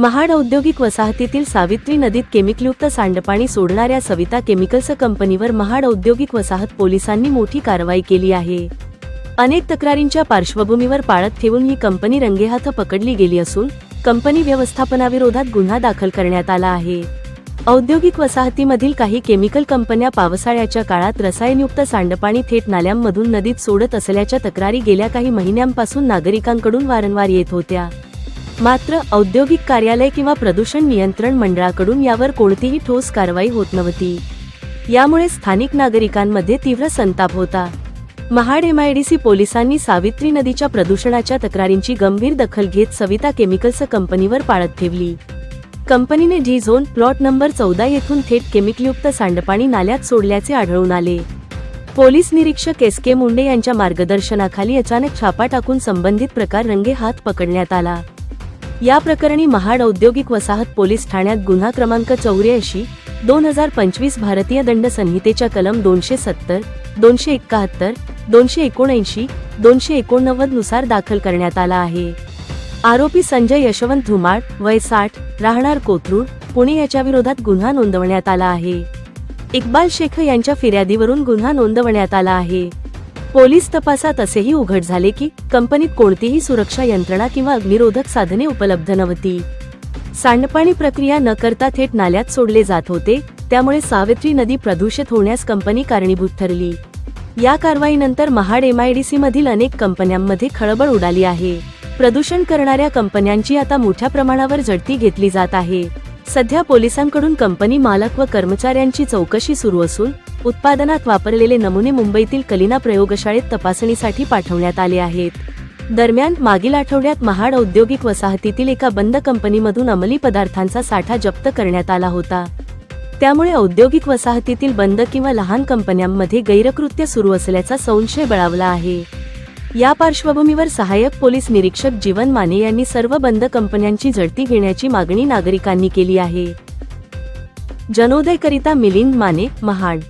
महाड औद्योगिक वसाहतीतील सावित्री नदीत केमिकलयुक्त सांडपाणी सोडणाऱ्या सविता केमिकल्स कंपनीवर महाड औद्योगिक वसाहत पोलिसांनी मोठी कारवाई केली आहे. अनेक तक्रारींच्या पार्श्वभूमीवर पाळत ठेवून ही कंपनी रंगेहात पकडली गेली असून कंपनी व्यवस्थापनाविरोधात गुन्हा दाखल करण्यात आला आहे. औद्योगिक वसाहतीमधील काही केमिकल कंपन्या पावसाळ्याच्या काळात रसायनयुक्त सांडपाणी थेट नाल्यांमधून नदीत सोडत असल्याच्या तक्रारी गेल्या काही महिन्यांपासून नागरिकांकडून वारंवार येत होत्या. मात्र औद्योगिक कार्यालय किंवा प्रदूषण नियंत्रण मंडळाकडून यावर कोणतीही ठोस कारवाई होत नव्हती. यामुळे स्थानिक नागरिकांमध्ये तीव्र संताप होता. महाड एमआयडीसी पोलिसांनी सावित्री नदीच्या प्रदूषणाच्या तक्रारींची गंभीर दखल घेत सविता केमिकल्स कंपनीवर पाळत ठेवली. कंपनीने जी झोन प्लॉट नंबर चौदा येथून थेट केमिकलयुक्त सांडपाणी नाल्यात सोडल्याचे आढळून आले. पोलीस निरीक्षक एस के मुंडे यांच्या मार्गदर्शनाखाली अचानक छापा टाकून संबंधित प्रकार रंगे हात पकडण्यात आला. या प्रकरणी महाड औद्योगिक वसाहत पोलीस ठाण्यात गुन्हा क्रमांक चौऱ्याऐंशी दोन हजार पंचवीस भारतीय दंड संहितेच्या कलम दोनशे सत्तर दोनशे एकाहत्तर दोनशे एकोणऐंशी दोनशे एकोणनव्वदनुसार दाखल करण्यात आला आहे. आरोपी संजय यशवंत धुमाळ वय साठ राहणार कोथरूड पुणे याच्या विरोधात गुन्हा नोंदवण्यात आला आहे. इक्बाल शेख यांच्या फिर्यादीवरून गुन्हा नोंदवण्यात आला आहे. पोलीस तपासात असेही उघड झाले की कंपनीत कोणतीही सुरक्षा यंत्रणा किंवा अग्निरोधक साधने उपलब्ध नव्हती. सांडपाणी प्रक्रिया न करता थेट नाल्यात सोडले जात होते त्यामुळे सावित्री नदी प्रदूषित होण्यास कंपनी कारणीभूत ठरली. या कारवाईनंतर महाड एमआयडीसी मधील अनेक कंपन्यांमध्ये खळबळ उडाली आहे. प्रदूषण करणाऱ्या कंपन्यांची आता मोठ्या प्रमाणावर झडती घेतली जात आहे. सध्या पोलिसांकडून कंपनी मालक व कर्मचाऱ्यांची चौकशी सुरू असून उत्पादनात वापरलेले नमुने मुंबईतील कलिना प्रयोगशाळेत तपासणीसाठी पाठवण्यात आले आहेत. दरम्यान मागील आठवड्यात महाड औद्योगिक वसाहतीतील एका बंद कंपनीमधून अंमली पदार्थांचा साठा जप्त करण्यात आला होता. त्यामुळे औद्योगिक वसाहतीतील बंद किंवा लहान कंपन्यांमध्ये गैरकृत्य सुरू असल्याचा संशय बळावला आहे. या पार्श्वभूमीवर सहाय्यक पोलीस निरीक्षक जीवन माने यांनी सर्व बंद कंपन्यांची झडती घेण्याची मागणी नागरिकांनी केली आहे. जनोदयकरिता मिलिंद माने महाड.